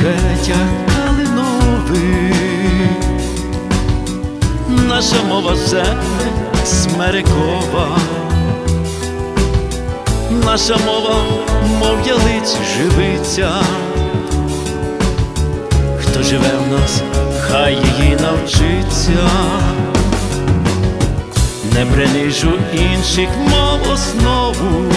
букетях калинових, наша мова земля смерекова, наша мова, мов ялиць живиться, хто живе в нас, хай її навчиться, не принижу інших мов основу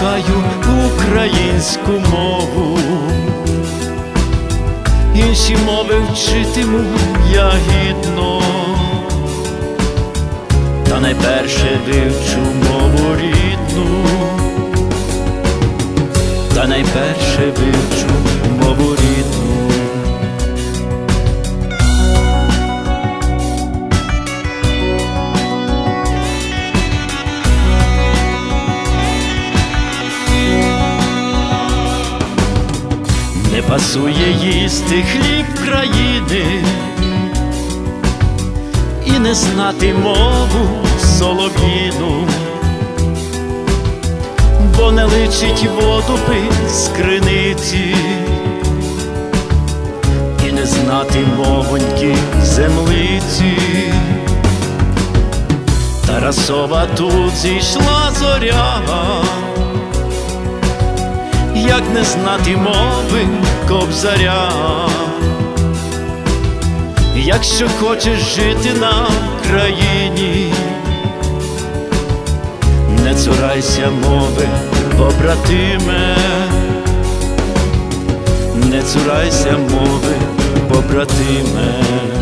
кохаю українську мову. Інші мови вчитиму я гідно, та найперше вивчу мову рідну, та найперше вивчу Не пасує їсти хліб країни. І не знати мову солов'їну, бо не личить воду пить з криниці, і не знати мовоньки землиці. Тарасова тут зійшла зоря як не знати мови кобзаря, якщо хочеш жити на країні, не цурайся мови, побратиме, не цурайся мови, побратиме.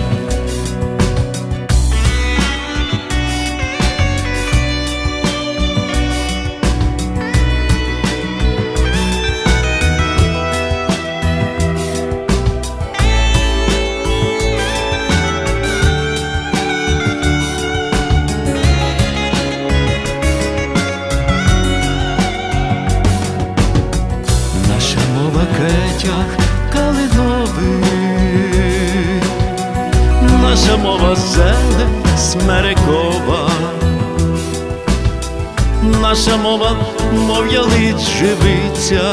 Мова калинових, наша мова зелень смерекова, наша мова, мов ялиць живиться,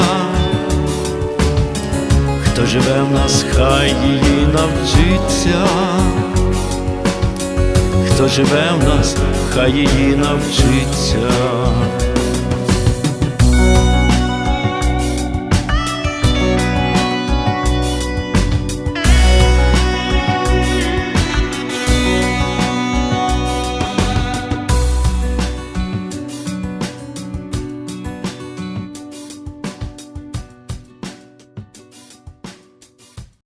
хто живе в нас, хай її навчиться, хто живе в нас, хай її навчиться.